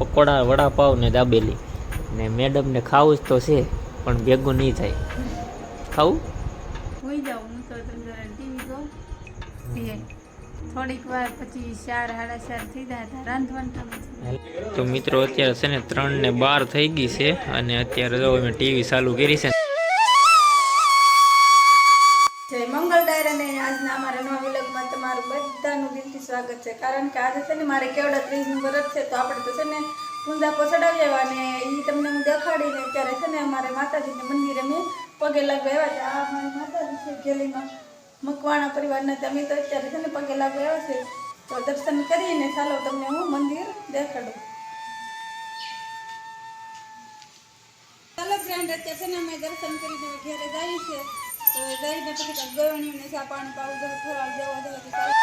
પકોડા વડાપાવ ને દાબેલી. ને મેડમને ખાવું જ તો છે પણ ભેગું નહીં થાય. ખાવું? હોઈ જાઉં હું તો ટીવી જોઉં. થોડીક વાર પછી ચાર સાડા ચાર થઈ જાય તો રાંધવાનું તો મિત્રો અત્યારે છે ને ત્રણ ને બાર થઈ ગઈ છે અને અત્યારે જો અમે ટીવી ચાલુ કરી છે. જય મંગળ ડાયરા ને આજના અમારા નવા વિલગમાં તમારું બધાનું દિલથી સ્વાગત છે. કારણ કે આજે છે ને મારે કેવડા ત્રીજનું વ્રત છે, તો આપણે તો છે ને પૂંજા પછડાવી આવ્યા અને એ તમને હું દેખાડીને અત્યારે છે ને અમારે માતાજીને મંદિરે મેં પગે લાગવા આવ્યા છે. આ અમારી માતાજી છે ગેલીમાં. મકવાણા પરિવારના તમે તો અત્યારે છે ને પગે લાગવા આવ્યા છે. તો દર્શન કરીને ચાલો તમને હું મંદિર દેખાડું. ચાલો ફ્રેન્ડ અત્યારે છે ને અમે દર્શન કરીને ઘેરે જઈએ છીએ. તો જઈને પછી કાંઈક ગળણીઓને ચા પાણી પાવું થોડા જવા જવા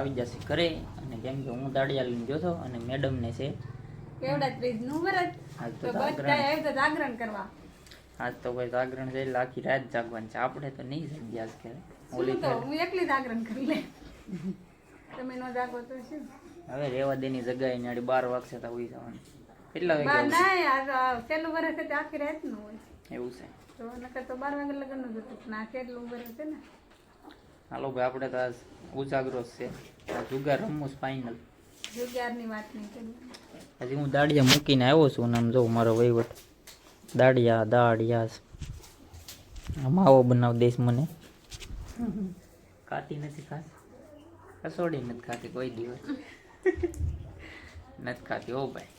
આવી જશે ઘરે. અને કેમ કે હું દાડિયા લઈને જોતો અને મેડમને છે. કેવડા વ્રત? આજ તો જાગરણ. જાગરણ કરવા? આજ તો ભાઈ જાગરણ છે લાખી આખી રાત જાગવાનું છે. આપણે તો નહીં જાગીએ આજ ક્યારે. ઓલી તો હું એકલી જાગરણ કરી લે. તમે નો જાગો તો શું? હવે રેવા દેની જગ્યાએ નાડી બાર વાગશે તો ઉઈ જવાનું. કેટલા વાગે ના યાર પેલું વર્ષ છે તે આખી રાતનું હોય. એવું છે. તો નકર તો બાર વાગે લગનનું હતું. ના કેટલું છે ને? હાલો ભાઈ આપણે તો આજ ઉજાગરો છે. જુગાર રમવું ફાઇનલ જુગારની વાત નહીં કરવાની હજી હું દાડિયા મૂકીને આવ્યો છું નામ આમ જોઉં મારો વહીવટ. દાડિયા દાડિયા માવો બનાવ દઈશ મને. ખાતી નથી ખાતી કસોડી નથી ખાતી કોઈ દિવસ. નથી ખાતી ઓ ભાઈ.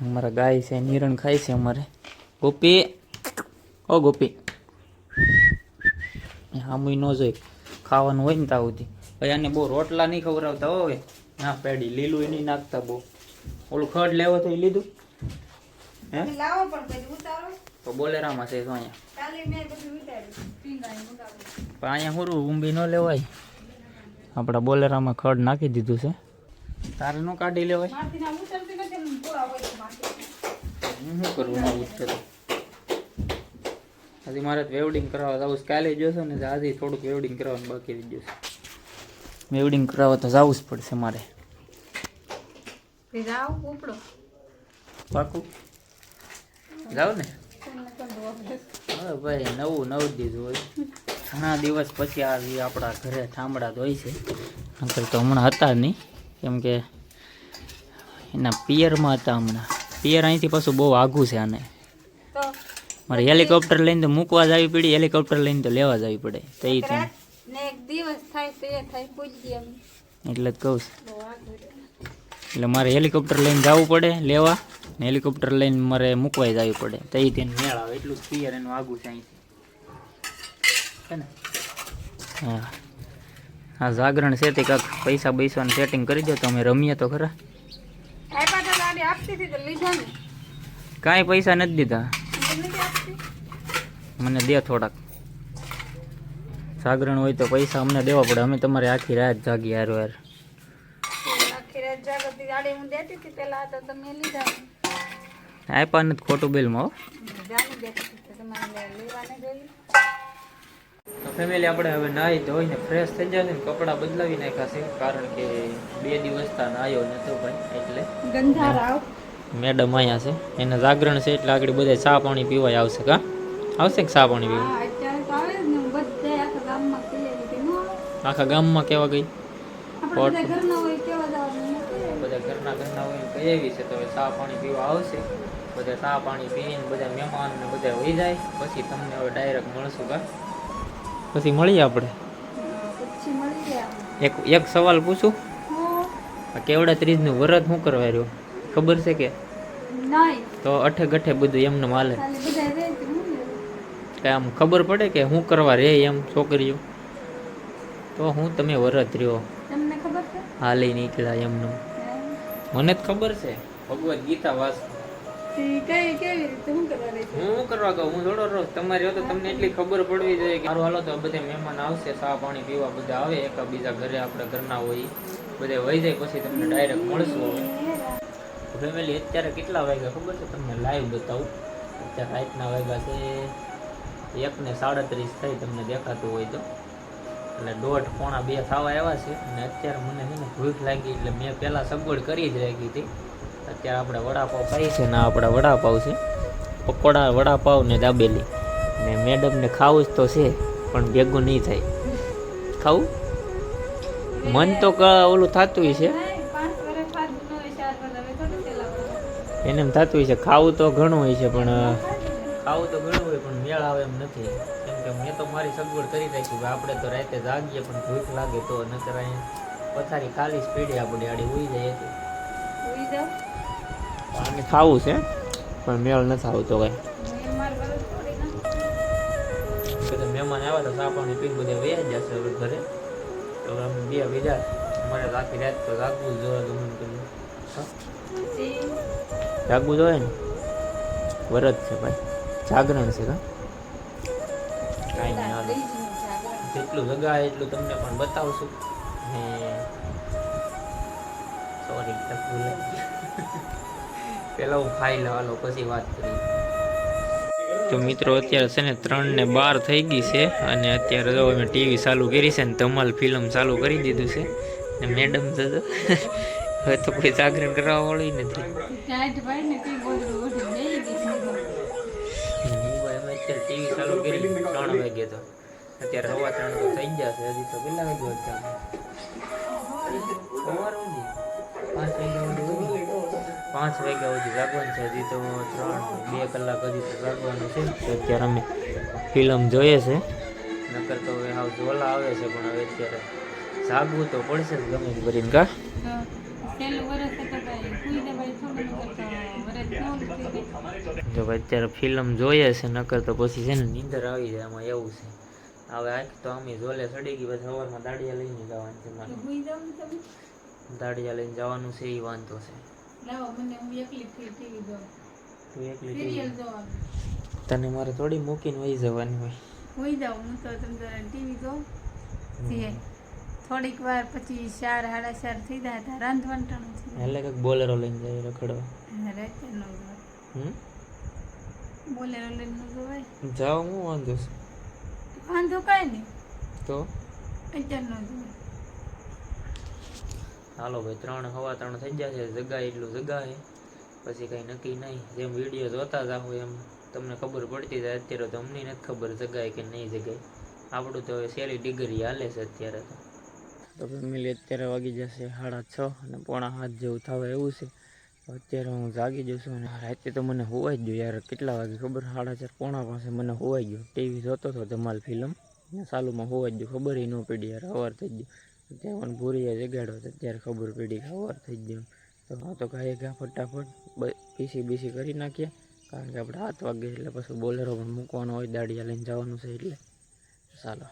અમારા ગાય છે નિરણ ખાય છે અમારે. ગોપી. ઓ ગોપી. આમુય ન જોઈ. ખાવાનું હોય ને ત્યાં સુધી. પછી આને બહુ રોટલા નહીં ખવડાવતા હોય ના પેડી લીલું નહીં નાખતા બહુ. ઓલું ખડ લેવો તો એ લીધું. હે? તો બોલેરામાં છે તો અહીંયા. પણ અહીંયા શું ઊંબી ન લેવાય. આપણા બોલેરામાં ખડ નાખી દીધું છે. તારે ન કાઢી લેવાય. હું શું કરું ના તો. હજી મારે વેવડિંગ કરાવવા જવું છે. કાલે જોશો ને આજે થોડુંક વેવડિંગ કરાવવાનું બાકી રહી જશે વેવડિંગ કરાવવા તો જવું જ પડશે મારે. પાકું? જાવ ને? હવે ભાઈ નવું નવ દીધું હોય. ઘણા દિવસ પછી આ આપણા ઘરે ઠામડા હોય છે. નકર તો હમણાં હતા નહીં. કેમ કે એના પિયરમાં હતા હમણાં. પિયર અહીંથી પાછું બહુ આઘું છે આને. મારે હેલિકોપ્ટર લઈને તો મૂકવા જ આવી પડી હેલિકોપ્ટર લઈને તો લેવા જ આવી પડે. તો એ તો રાત ને એક દિવસ થાય તો એ થાય પૂછીએ અમે. એટલે જ કહું. એટલે મારે હેલિકોપ્ટર લઈને જવું પડે લેવા. ને હેલિકોપ્ટર લઈને મારે મૂકવાય જવી પડે. તો એ તેને મેળ આવે એટલું જ ક્લિયર એનું આગું છે અહીંથી. હા હા. જાગરણ છે તે કાંક પૈસા પૈસાનું સેટિંગ કરી દો તો અમે રમીએ તો ખરા. કાંઈ પૈસા નથી દીધા. મને દે થોડાક. જાગરણ હોય તો પૈસા અમને દેવા પડે. અમે તમારે આખી રાત જાગી હારો હાર. આખી રાત જાગતી ગાડી હું દેતી હતી પેલા તો તમે લીધા. આપ્યા નથી ખોટું બિલમાં તો ફેમિલી આપણે હવે નાહી ધોઈને ફ્રેશ થઈ જાય ને કપડાં બદલાવી નાખ્યા છે. કારણ કે બે દિવસ તા નાયો નતો ભાઈ એટલે. ગંધારાવ. મેડમ અહીંયા છે. એને જાગરણ છે એટલે આગળ બધા ચા પાણી પીવાય આવશે કા? આવશે કે ને બધા આખા ગામમાં કેવા ગઈ? બધા ઘરના ઘરના હોય આવી છે તો હવે ચા પાણી પીવા આવશે. બધા ચા પાણી પીને બધા મહેમાન ને બધા વહી જાય. પછી તમને હવે ડાયરેક્ટ મળશું કા? પછી મળીએ આપણે? એક એક સવાલ પૂછું? આ કેવડા ત્રીજનું વ્રત શું કરવા રહ્યો? ખબર છે કે? તો અઠે ગઠે બધું એમને માલે ખાલી બધા રહે છે હું લેવું? કે આમ ખબર પડે કે શું કરવા રે એમ છોકરીઓ? તો હું તમે વરત રહ્યો. હાલી નીકળ્યા એમનું. મને જ ખબર છે. ભગવદ્ ગીતા વાસ હું કરવા કહું હું થોડો રોજ તમારી હોય તો તમને એટલી ખબર પડવી જોઈએ કે સારું હાલો તો બધા મહેમાન આવશે ચા પાણી પીવા બધા આવે એક બીજા ઘરે આપણે ઘરના હોય બધા વહી જાય પછી તમને ડાયરેક્ટ મળશું ફેમિલી અત્યારે કેટલા વાગ્યા ખબર છે? તમને લાઈવ બતાવું. અત્યારે રાતના વાગ્યા છે. એક ને સાડત્રીસ થઈ તમને દેખાતું હોય તો. એટલે દોઢ પોણા બે થવા આવ્યા છે. અને અત્યારે મને છે ને ભૂખ લાગી એટલે મેં પહેલાં સગવડ કરી જ રાખી હતી. અત્યારે આપણે વડાપાવ ખાઈએ છે ને આપણે વડાપાવ છે. પકોડા વડાપાવ ને દાબેલી. ને મેડમને ખાવું જ તો છે પણ ભેગું નહીં થાય. ખાવું? મન તો ઓલું થતું છે. એને થતું હોય છે ખાવું તો ઘણું હોય છે પણ ખાવું તો ઘણું હોય પણ મેળ આવે એમ નથી. કેમ કે મેં તો મારી સગવડ કરી રાખી કે આપણે તો રાતે જાગીએ પણ ભૂખ લાગે તો નકર અહીંયા પથારી ખાલી સ્પીડે આપણે આડી ઉઈ જાય તો સુઈ આને ખાવું છે પણ મેળ નથી આવતો કાંઈ. મહેમાન આવ્યા તો ચા પાણી પીને બધા વયા જશે હવે ઘરે. તો અમે બે બીજા અમારે આખી રાત તો જાગવું જ જોઈએ ગમે તેમ. જાગવું જોઈએ ને? વરત છે ભાઈ. જાગરણ છે કા? કાંઈ નહીં આવે જેટલું જગાય એટલું તમને પણ બતાવશું. ને સોરી પેલા હું ખાઈ લેવાલો પછી વાત કરી તો મિત્રો અત્યારે છે ને ત્રણ ને બાર થઈ ગઈ છે અને અત્યારે જો અમે ટીવી ચાલુ કરી છે ને ધમાલ ફિલ્મ ચાલુ કરી દીધું છે. ને મેડમ તો હવે તો કોઈ જાગરણ કરવા વાળી નથી. વાગે તો. અત્યારે સવા ત્રણ તો થઈ ગયા છે, હજી તો કેટલા વાગે વધતા પાંચ વાગ્યા સુધી જાગવાનું છે, હજી તો ત્રણ, બે કલાક હજી તો જાગવાનું છે. અત્યારે અમે ફિલ્મ જોઈએ છે. નકર તો હવે હાવ ઝોલા આવે છે, પણ હવે અત્યારે જાગવું તો પડશે જ ગમે કરીને. કા? જો ભાઈ અત્યારે ફિલ્મ જોઈએ છે નકર તો પછી છે ને નીંદર આવી જાય એમાં એવું છે. હવે આખી તો અમે ઝોલે ચડી ગઈ પછી સવારમાં દાડિયા લઈને જવાનું છે મારે. દાડિયા લઈને જવાનું છે એ વાંધો છે. તને મારે થોડી મૂકીને વહી જવાની હોય. વહી જાઉં હું તો તમે ટીવી જોઉં. થોડીક વાર પછી ચાર સાડા ચાર થઈ જાય રાંધવાનું એટલે કંઈક બોલેરો લઈને જાય રખડવા. જાઓ હું વાંધો છે. વાંધો કાંઈ નહીં. તો? હાલો ભાઈ ત્રણ હવા ત્રણ થઈ ગયા છે. જગા એટલું જગાય પછી કંઈ નક્કી નહીં. જેમ વીડિયો જોતા જાઓ એમ તમને ખબર પડતી જાય. અત્યારે તો અમને નથી ખબર જગાય કે નહીં જગાય આપણું તો હવે સહેલી ડિગ્રી હાલે છે અત્યારે તો. તો ફેમિલી અત્યારે વાગી જશે સાડા છ અને પોણા હાથ જેવું થવા એવું છે. અત્યારે હું જાગી જશું અને રાતે તો મને હોવાઈ જ ગયો યાર. કેટલા વાગે ખબર? સાડા ચાર પોણા પાસે મને હોવાઈ ગયો. ટીવી જોતો હતો ધમાલ ફિલ્મ. ને હોવાઈ જ ગયો ખબર ન પડી યાર. અવાર થઈ ગયો ત્યાં મને ભૂરીએ જગાડ્યો તો ત્યારે ખબર પડી કે અવાર થઈ ગયો તો હા તો કાંઈ ગયા ફટાફટ પીસી બીસી કરી નાખીએ. કારણ કે આપણે હાથ વાગે એટલે પછી બોલેરો પણ મૂકવાનો હોય, દાડિયા લઈને જવાનું છે એટલે. ચાલો.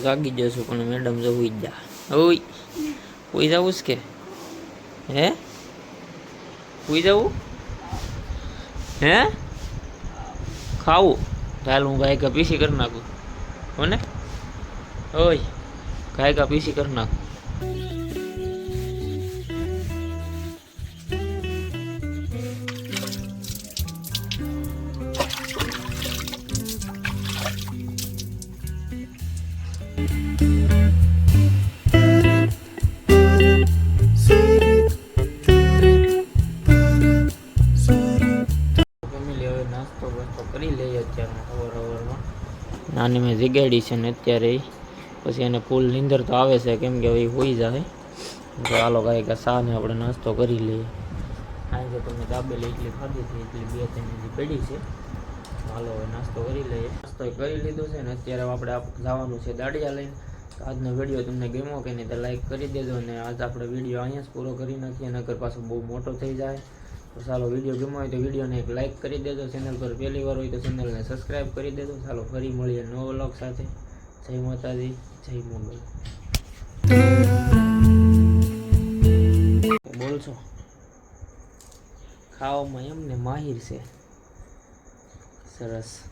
તો જાગી જશું, પણ મેડમ જો હુઈ જ ઓય હુઈ. જવું કે? હે? સુઈ જવું? હે? ખાવું? ચાલ હું ગાય કા પીસી કરી નાખું. હોને? ઓય ગાય કા પીસી કરી નાખું. નાની છે ને અત્યારે. પછી એને ફૂલ નીંદર તો આવે છે, કેમ કે હવે હોઈ જાય. તો હાલો કાંઈ કે સાને આપણે નાસ્તો કરી લઈએ. આજે તમે દાબેલી એટલી ખાધી હતી, એટલી બે ત્રણ હજી પડી છે. હાલો હવે નાસ્તો કરી લઈએ. નાસ્તો કરી લીધો છે ને અત્યારે આપણે જવાનું છે દાડિયા લઈને. આજનો વીડિયો તમને ગમ્યો કે નહીં તો લાઈક કરી દેજો અને આજ આપણે વીડિયો અહીંયા જ પૂરો કરી નાખીએ નગર પાછો બહુ મોટો થઈ જાય. તો વીડિયો ગમ્યો હોય તો વિડીયોને એક લાઇક કરી દેજો. ચેનલ પર પહેલી વાર હોય તો ચેનલને સબસ્ક્રાઈબ કરી દેજો. ચાલો ફરી મળીએ નવો વ્લોગ સાથે. જય માતાજી, જય મંગલ બોલશો ખાવામાં એમને માહિર છે. સરસ.